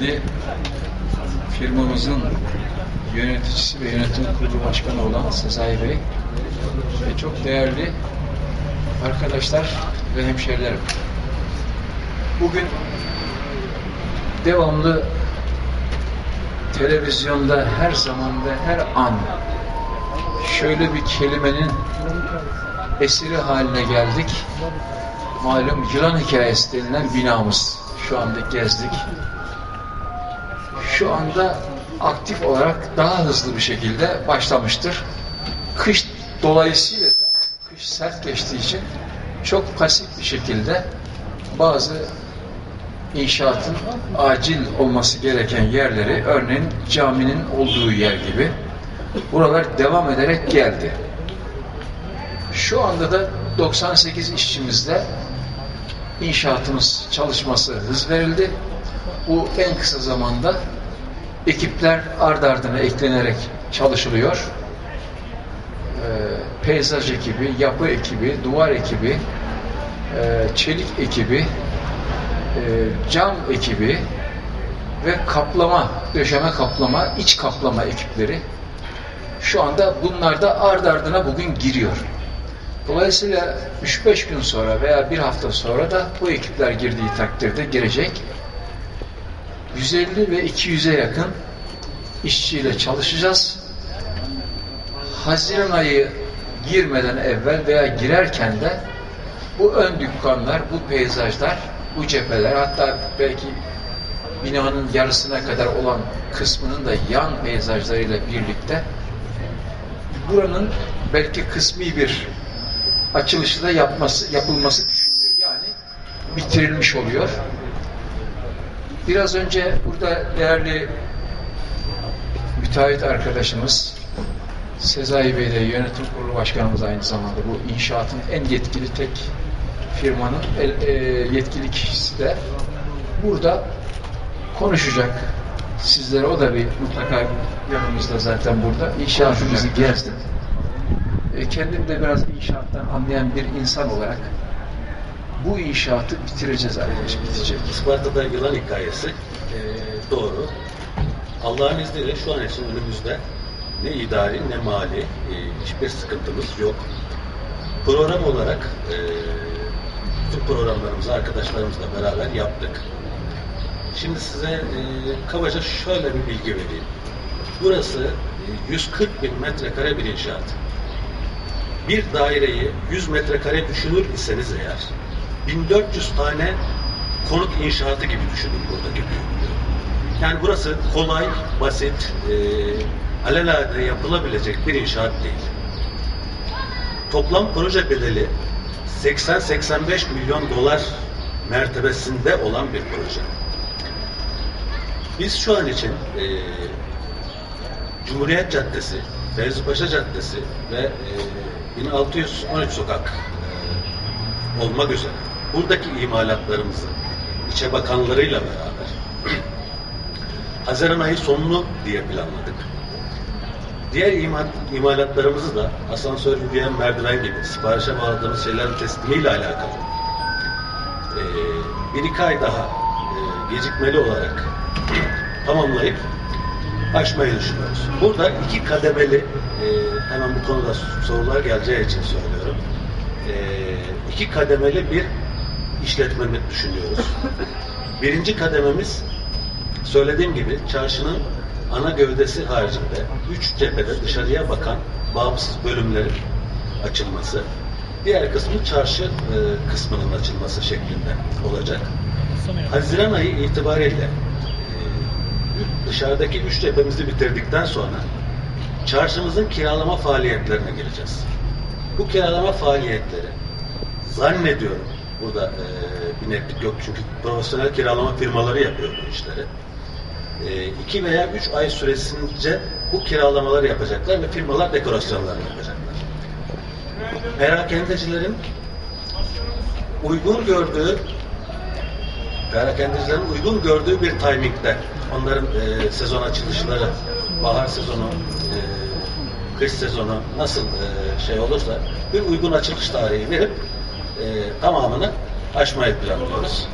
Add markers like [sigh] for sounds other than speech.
kıymetli firmamızın yöneticisi ve yönetim kurulu başkanı olan Sezai Bey ve çok değerli arkadaşlar ve hemşerilerim. Bugün devamlı televizyonda her zaman ve her an şöyle bir kelimenin esiri haline geldik. Malum yılan hikayesi denilen binamız. Şu anda gezdik. Şu anda aktif olarak daha hızlı bir şekilde başlamıştır. Kış dolayısıyla kış sert geçtiği için çok pasif bir şekilde bazı inşaatın acil olması gereken yerleri örneğin caminin olduğu yer gibi buralar devam ederek geldi. Şu anda da 98 işçimizde inşaatımız çalışması hız verildi. Bu en kısa zamanda ekipler ard ardına eklenerek çalışılıyor. Ee, peyzaj ekibi, yapı ekibi, duvar ekibi, e, çelik ekibi, e, cam ekibi ve kaplama, döşeme kaplama, iç kaplama ekipleri şu anda bunlar da ard ardına bugün giriyor. Dolayısıyla 3-5 gün sonra veya bir hafta sonra da bu ekipler girdiği takdirde girecek. 150 ve 200'e yakın işçiyle çalışacağız. Haziran ayı girmeden evvel veya girerken de bu ön dükkanlar, bu peyzajlar, bu cepheler hatta belki binanın yarısına kadar olan kısmının da yan peyzajlarıyla birlikte buranın belki kısmi bir açılışı da yapması, yapılması düşünülüyor. Yani bitirilmiş oluyor. Biraz önce burada değerli müteahhit arkadaşımız Sezai Bey de yönetim kurulu başkanımız aynı zamanda bu inşaatın en yetkili tek firmanın el, e, yetkili kişisi de burada konuşacak. Sizlere o da bir mutlaka yanımızda zaten burada. İnşaatımızı gezdim. E, kendim de biraz inşaattan anlayan bir insan olarak bu inşaatı bitireceğiz arkadaş, bitecek. Isparta'da yılan hikayesi e, doğru. Allah'ın izniyle şu an için önümüzde ne idari ne mali e, hiçbir sıkıntımız yok. Program olarak e, bütün programlarımızı arkadaşlarımızla beraber yaptık. Şimdi size e, kabaca şöyle bir bilgi vereyim. Burası e, 140 bin metrekare bir inşaat. Bir daireyi 100 metrekare düşünür iseniz eğer 1400 tane konut inşaatı gibi düşünün buradaki büyüklüğü. Yani burası kolay, basit, e, alelade yapılabilecek bir inşaat değil. Toplam proje bedeli 80-85 milyon dolar mertebesinde olan bir proje. Biz şu an için e, Cumhuriyet Caddesi, Fevzi Paşa Caddesi ve e, 1613 sokak e, olmak üzere buradaki imalatlarımızı İçe Bakanlarıyla beraber [clears throat] Haziran ayı sonunu diye planladık. Diğer imal, imalatlarımızı da asansör yürüyen merdiven gibi siparişe bağladığımız şeylerin teslimiyle alakalı e, bir iki ay daha e, gecikmeli olarak [clears throat] tamamlayıp açmayı düşünüyoruz. Burada iki kademeli e, hemen bu konuda sorular geleceği için söylüyorum. E, iki kademeli bir işletmemi düşünüyoruz. Birinci kadememiz söylediğim gibi çarşının ana gövdesi haricinde üç cephede dışarıya bakan bağımsız bölümlerin açılması. Diğer kısmı çarşı e, kısmının açılması şeklinde olacak. Haziran ayı itibariyle e, dışarıdaki üç cephemizi bitirdikten sonra çarşımızın kiralama faaliyetlerine gireceğiz. Bu kiralama faaliyetleri zannediyorum burada e, bir netlik yok çünkü profesyonel kiralama firmaları yapıyor bu işleri. E, iki veya üç ay süresince bu kiralamaları yapacaklar ve firmalar dekorasyonlarını yapacaklar. Perakendecilerin uygun gördüğü perakendecilerin uygun gördüğü bir timingde onların e, sezon açılışları bahar sezonu e, kış sezonu nasıl e, şey olursa bir uygun açılış tarihi verip e, tamamını aşmayı planlıyoruz.